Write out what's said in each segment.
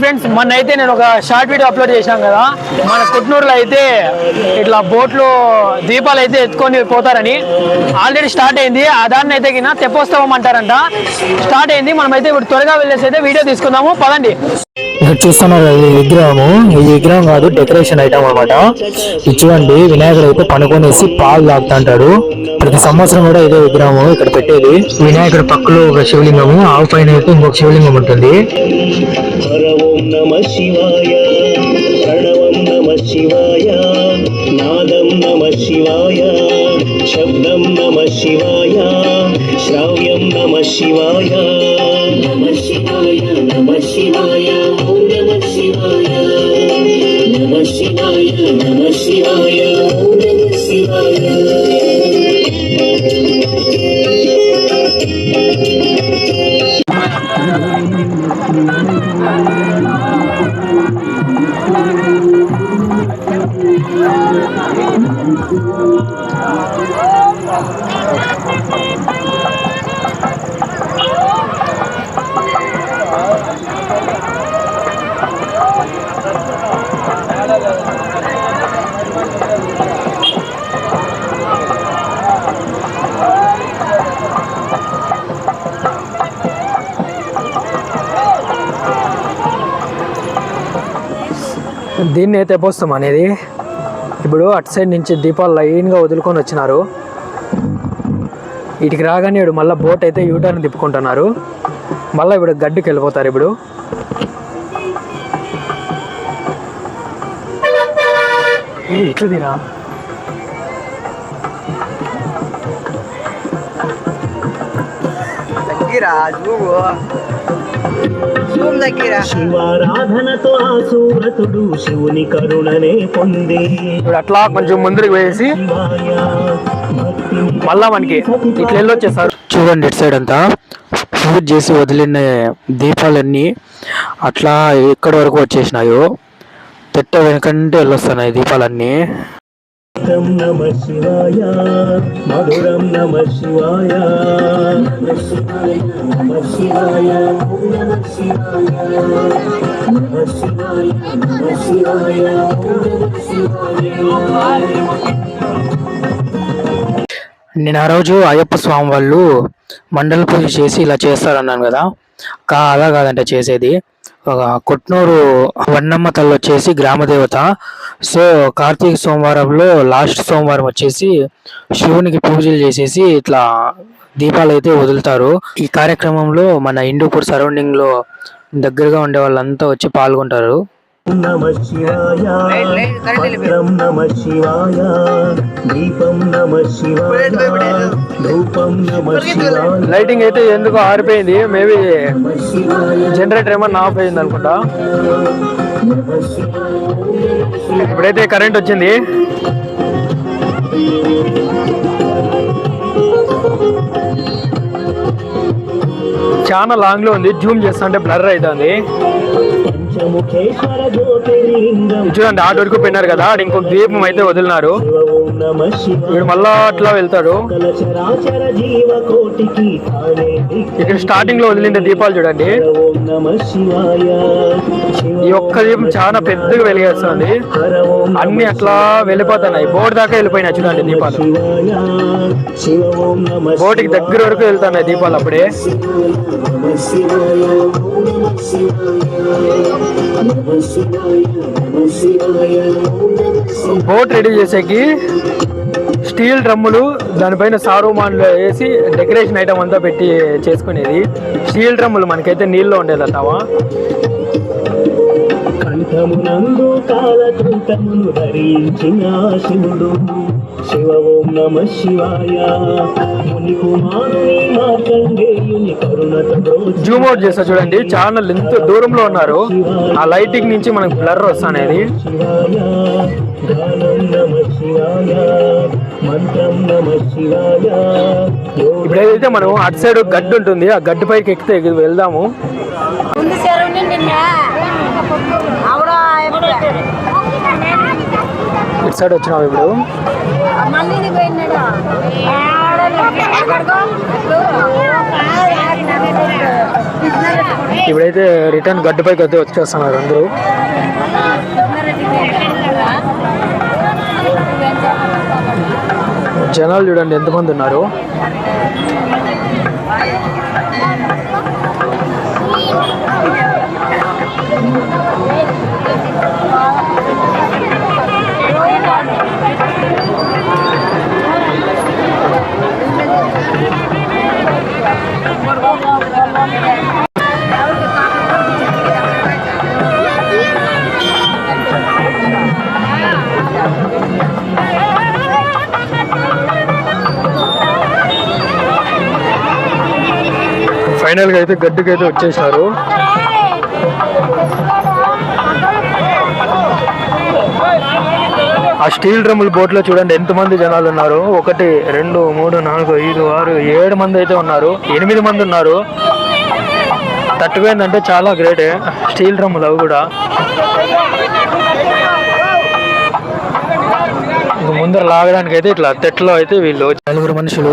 Friends మొన్న అయితే నేను ఒక షార్ట్ వీడియో అప్లోడ్ చేశాను కదా. మన కుట్నూరులో అయితే ఇట్లా బోట్లు దీపాలు అయితే ఎత్తుకొని పోతారని ఆల్రెడీ స్టార్ట్ అయింది. ఆ దాన్ని అయితే కింద తెప్పోత్సవం అంటారంట. స్టార్ట్ అయింది. మనం అయితే ఇప్పుడు త్వరగా వెళ్ళేసి అయితే వీడియో తీసుకుందాము. పదండి. ఇక్కడ చూస్తున్నారు కదా, ఈ విగ్రహము. ఈ విగ్రహం కాదు డెకరేషన్ ఐటమ్ అనమాట చూడండి వినాయకుడు అయితే పనుకొనేసి పాలు తాగుతుంటాడు. ప్రతి సంవత్సరం కూడా ఇదే విగ్రహము ఇక్కడ పెట్టేది. వినాయకుడు పక్కలో ఒక శివలింగము ఆవు పైన అయితే ఇంకొక శివలింగం ఉంటుంది. హరవం నమ శివాయ ప్రణవం నమ శివాయ నాదం నమ శివాయ శబ్దం నమ శివాయ శ్రావ్యం నమ శివాయ నమ శివాయ నమ శివాయ ఓం నమ శివాయ నమ శివాయ నమ శివాయ ఓం దీన్ని తెప్పోత్సవం అనేది. ఇప్పుడు అటు సైడ్ నుంచి దీపాలు లైన్గా వదులుకొని వచ్చినారు. వీటికి రాగానే ఇప్పుడు మళ్ళీ బోట్ అయితే యూటర్న్ తిప్పుకుంటున్నారు. మళ్ళీ ఇప్పుడు గడ్డుకి వెళ్ళిపోతారు ఇప్పుడు. ఇట్లా తీరా? రాజు శివారాధనతో ఆ సూరతుడు శివుని కరుణనే పొంది. ఇప్పుడు అట్లా కొంచెం ముందుకు వేసి మళ్ళా మనకి ఇట్లా వెళ్ళొచ్చేస్తారు చూడండి ఇటు సైడ్ అంతా. పూజ చేసి వదిలిన దీపాలన్నీ అట్లా ఎక్కడి వరకు వచ్చేసినాయో తెట్ట వెనకంటే వెళ్ళొస్తున్నాయి దీపాలన్నీ. మధురం నమ శివాయ మధురం నమ శివాయ నమ శివాయ నమ శివాయ నమ శివాయ. నమ శివాయ నేను ఆ రోజు అయ్యప్ప స్వామి వాళ్ళు మండల పూజ చేసి ఇలా చేస్తారన్నాను కదా. కా అలా కాదంట చేసేది. కొట్నూరు వన్నమ్మ తల్లి వచ్చేసి గ్రామదేవత సో కార్తీక సోమవారంలో లాస్ట్ సోమవారం వచ్చేసి శివునికి పూజలు చేసేసి ఇట్లా దీపాలు అయితే వదులుతారు. ఈ కార్యక్రమంలో మన ఇండూపూర్ సరౌండింగ్లో దగ్గరగా ఉండే వాళ్ళంతా వచ్చి పాల్గొంటారు. నమ శివాయ. పత్రం నమ శివాయ. దీపం నమ శివాయ. ధూపం నమ శివాయ. లైటింగ్ అయితే ఎందుకు ఆరిపోయింది. మేబీ జనరేటర్ ఏమన్నా ఆఫ్ అయింది అనుకుంటా. ఇప్పుడైతే కరెంట్ వచ్చింది. చాలా లాంగ్లో ఉంది. జూమ్ చేస్తుంటే బ్లర్ అవుతుంది. చూడండి ఆట వరకు పోయినారు కదా ఆడ ఇంకొక దీపం అయితే వదిలినారు. వీడు మళ్ళా అట్లా వెళ్తాడు. ఇక్కడ స్టార్టింగ్లో వదిలిన దీపాలు చూడండి. ఈ ఒక్క దీపం చాలా పెద్దగా వెలిగేస్తుంది. అన్ని అట్లా వెళ్ళిపోతున్నాయి. బోర్డు దాకా వెళ్ళిపోయినాయి చూడండి దీపాలు. బోటికి దగ్గర వరకు వెళ్తున్నాయి దీపాలు అప్పుడే. బోట్ రెడీ చేసేకి స్టీల్ డ్రమ్ములు దానిపైన సారుమాన్లు వేసి డెకరేషన్ ఐటమ్ అంతా పెట్టి చేసుకునేది. స్టీల్ డ్రమ్ములు మనకైతే నీళ్ళలో ఉండేది అట్టావా కంఠమునందు కాలకంఠమును ధరించిన శివుడు. శివ ఓం నమ శివాయ. ముని కుమారుని మార్కండేయుని కరుణత జూమ్ అవుట్ చేస్తా చూడండి. ఛానల్ ఎంత దూరంలో ఉన్నారు. ఆ లైటింగ్ నుంచి మనకు బ్లర్ వస్తానేది. ఇప్పుడు ఏదైతే మనం అటు సైడ్ గడ్డి ఉంటుంది ఆ గడ్డి పైకి ఎక్కితే వెళ్దాము. ముందు ఎటు సైడ్ వచ్చినావు ఇప్పుడు ఇప్పుడైతే రిటర్న్ గడ్డపైకి అయితే వచ్చేస్తున్నారు అందరూ. జనాలు చూడండి ఎంతమంది ఉన్నారు. ఫైనల్గా అయితే గడ్డికి వచ్చేసారు. ఆ స్టీల్ డ్రమ్ముల బోట్లో చూడండి ఎంతమంది జనాలు ఉన్నారు. ఒకటి రెండు మూడు నాలుగు ఐదు ఆరు ఏడు మంది అయితే ఉన్నారు. ఎనిమిది మంది ఉన్నారు. తట్టుపోయిందంటే చాలా గ్రేటే. స్టీల్ డ్రమ్ములు అవి కూడా. ముందర లాగడానికి అయితే ఇట్లా తెట్లో అయితే వీళ్ళు నలుగురు మనుషులు.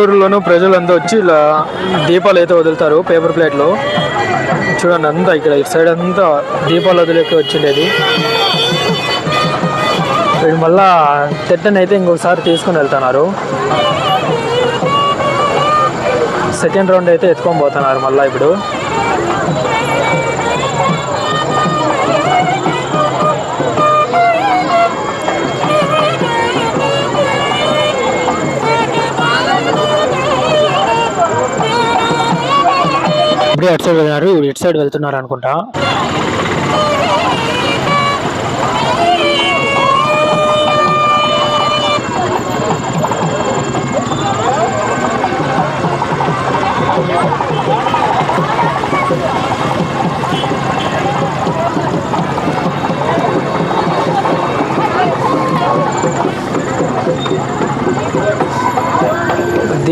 ఊర్లోనూ ప్రజలంతా వచ్చి ఇలా దీపాలు అయితే వదులుతారు పేపర్ ప్లేట్లో. చూడండి అంతా ఇక్కడ ఇటు సైడ్ అంతా దీపాలు వదిలేక వచ్చిండేది. మళ్ళా తెట్టని అయితే ఇంకొకసారి తీసుకొని వెళ్తున్నారు. సెకండ్ రౌండ్ అయితే ఎత్తుకొని పోతున్నారు మళ్ళీ ఇప్పుడు. ఇప్పుడే అటు సైడ్ వెళ్ళినారు ఇప్పుడు ఇటు సైడ్ వెళ్తున్నారు అనుకుంటా.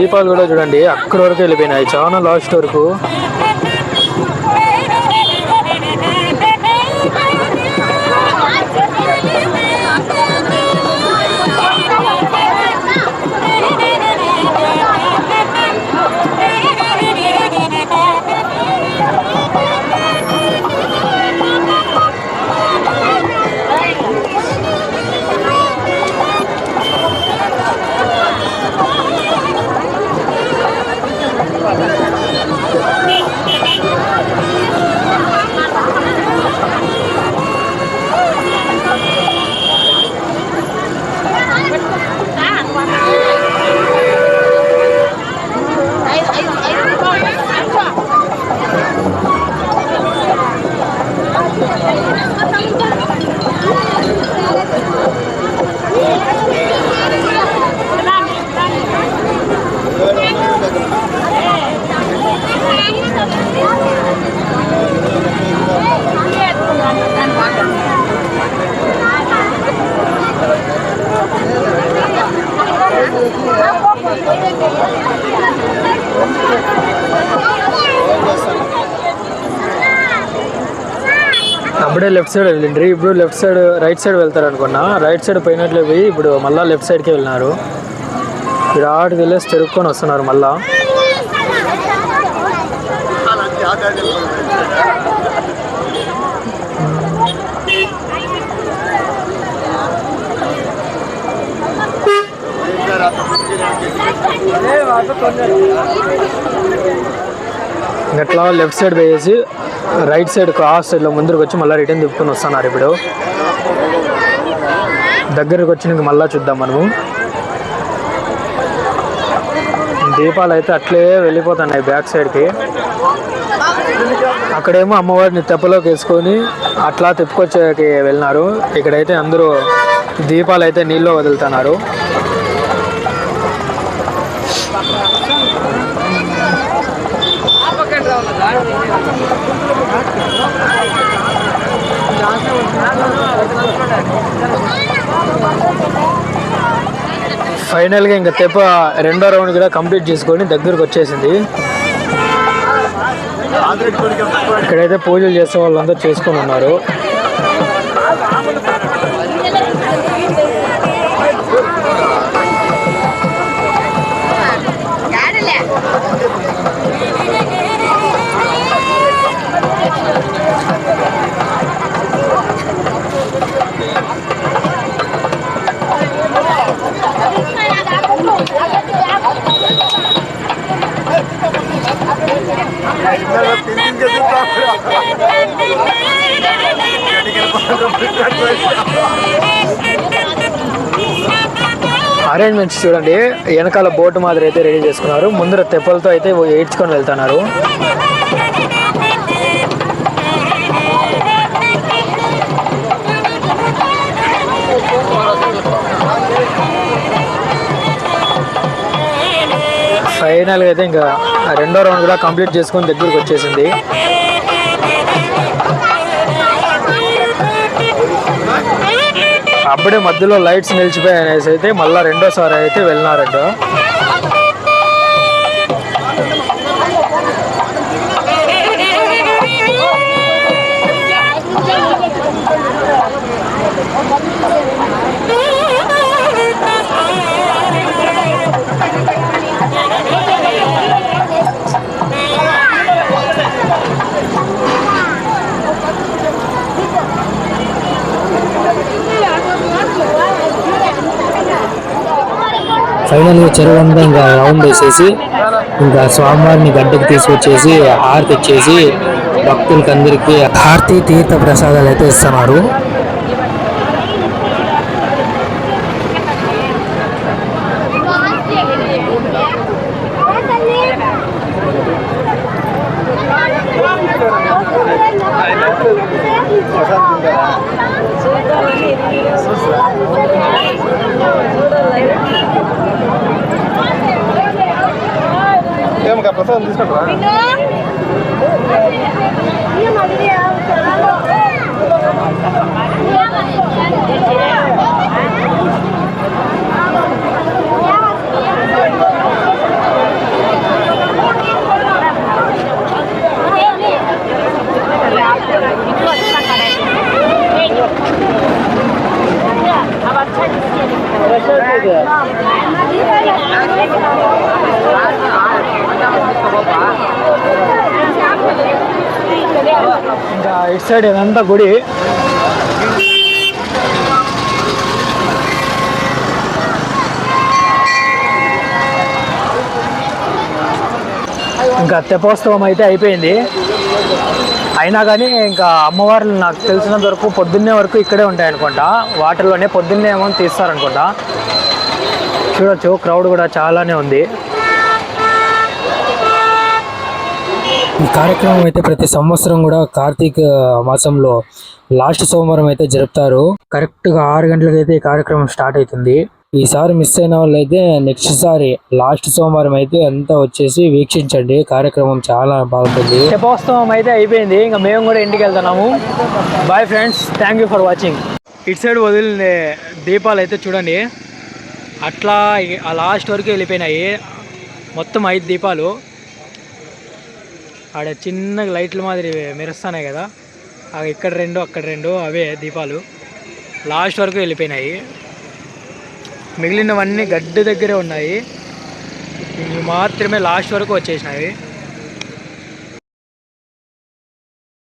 దీపాలు కూడా చూడండి. అక్కడ వరకు వెళ్ళిపోయినాయి. చాలా లాస్ట్ వరకు. లెఫ్ట్ సైడ్ వెళ్ళిండ్రి. ఇప్పుడు లెఫ్ట్ సైడ్ రైట్ సైడ్ వెళ్తారు అనుకున్నా రైట్ సైడ్ పోయినట్లే పోయి ఇప్పుడు మళ్ళీ లెఫ్ట్ సైడ్కి వెళ్ళినారు. ఇప్పుడు ఆడికి వెళ్ళేసి తెరుక్కొని వస్తున్నారు మళ్ళా. గట్లా లెఫ్ట్ సైడ్ పోయేసి రైట్ సైడ్ క్రాస్ సైడ్లో ముందరకు వచ్చి మళ్ళీ రిటర్న్ తిప్పుకొని వస్తున్నారు ఇప్పుడు. దగ్గరకు వచ్చినాక మళ్ళీ చూద్దాం మనము. దీపాలు అయితే అట్లే వెళ్ళిపోతున్నాయి బ్యాక్ సైడ్కి. అక్కడేమో అమ్మవారిని తెప్పలోకి వేసుకొని అట్లా తిప్పుకొచ్చేకి వెళ్ళినారు. ఇక్కడైతే అందరూ దీపాలు అయితే నీళ్ళు వదులుతున్నారు. ఫైనల్గా ఇంకా తెప్ప రెండో రౌండ్ కూడా కంప్లీట్ చేసుకొని దగ్గరకు వచ్చేసింది. ఇక్కడైతే పూజలు చేసే వాళ్ళందరూ చేసుకొని ఉన్నారు. అరేంజ్మెంట్స్ చూడండి. వెనకాల బోట్ మాదిరి అయితే రెడీ చేసుకున్నారు. ముందర తెప్పలతో అయితే ఏడ్చుకొని వెళ్తున్నారు. ఫైనల్గా అయితే ఇంకా రెండో రౌండ్ కూడా కంప్లీట్ చేసుకొని దగ్గరికి వచ్చేసింది. అప్పుడే మధ్యలో లైట్స్ నిలిచిపోయాయి అనేసి అయితే మళ్ళీ రెండోసారి అయితే వెళ్ళినారంట. ఫైనల్గా చెరువు అంతా ఇంకా రౌండ్ వేసేసి ఇంకా స్వామివారిని గడ్డకు తీసుకొచ్చేసి హారతి ఇచ్చేసి భక్తులకి అందరికీ హారతి తీర్థ ప్రసాదాలు అయితే ఇస్తున్నారు. ప్రసాదం తీసుకుంటారా আবার ছাড়িয়ে দিয়ে ఇంకా ఇటు సైడ్ ఇదంతా గుడి. ఇంకా తెపోత్సవం అయితే అయిపోయింది. అయినా కానీ ఇంకా అమ్మవార్లు నాకు తెలిసినంత వరకు పొద్దున్నే వరకు ఇక్కడే ఉంటాయి అనుకుంటా వాటర్లోనే పొద్దున్నే ఏమో తీస్తారనుకుంటా. చూడొచ్చు క్రౌడ్ కూడా చాలానే ఉంది. ఈ కార్యక్రమం అయితే ప్రతి సంవత్సరం కూడా కార్తీక మాసంలో లాస్ట్ సోమవారం అయితే జరుపుతారు. కరెక్ట్గా ఆరు గంటలకు అయితే ఈ కార్యక్రమం స్టార్ట్ అవుతుంది. ఈసారి మిస్ అయిన వాళ్ళు అయితే నెక్స్ట్ సారి లాస్ట్ సోమవారం అయితే అంతా వచ్చేసి వీక్షించండి. కార్యక్రమం చాలా బాగుంటుంది. తెపోత్సవం అయితే అయిపోయింది. ఇంకా మేము కూడా ఇంటికి వెళ్తున్నాము. Bye friends thank you for watching ఇటు సైడ్ వదిలిన దీపాలు అయితే చూడండి. అట్లా ఆ లాస్ట్ వరకు వెళ్ళిపోయినాయి. మొత్తం ఐదు దీపాలు. ఆడ చిన్న లైట్ల మాదిరి మెరుస్తున్నాయి కదా. ఆ ఇక్కడ రెండు అక్కడ రెండు అవే దీపాలు. లాస్ట్ వరకు వెళ్ళిపోయినాయి. మిగిలినవన్నీ గడ్డి దగ్గరే ఉన్నాయి. ఇవి మాత్రమే లాస్ట్ వరకు వచ్చేసినాయి.